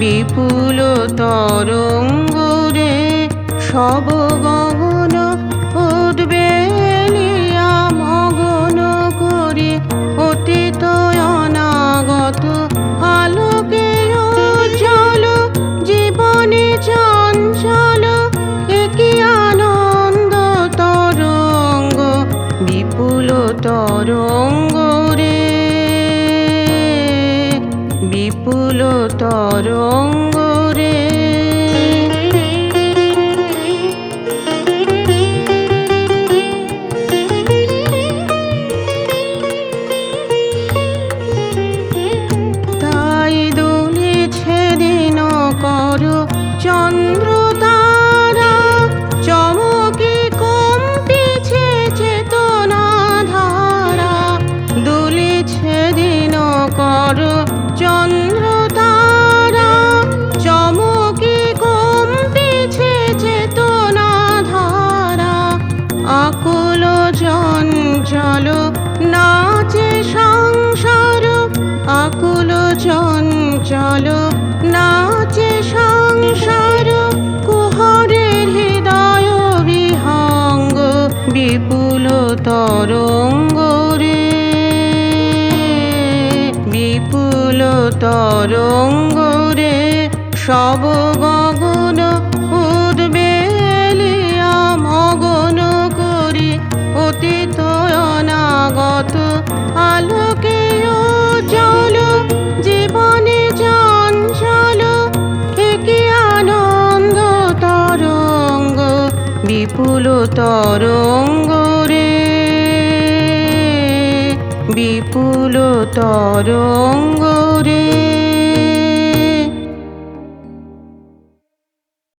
বিপুল তরঙ্গরে সব গগন উঠবে মগন করে অতীত অনাগত আলোকে চল জীবনে চঞ্চল, একই আনন্দ তরঙ্গ, বিপুল তরঙ্গ বিপুল তরঙ্গ রে তাই দুলেছে দিন কর চন্দ্র চঞ্চল, নাচে সংসার, আকুল চঞ্চল, নাচে সংসার, কুহরের হৃদয় বিহঙ্গ বিপুল তরঙ্গ রে বিপুল তরঙ্গ রে সব বিপুল তরঙ্গ রে বিপুল তরঙ্গ রে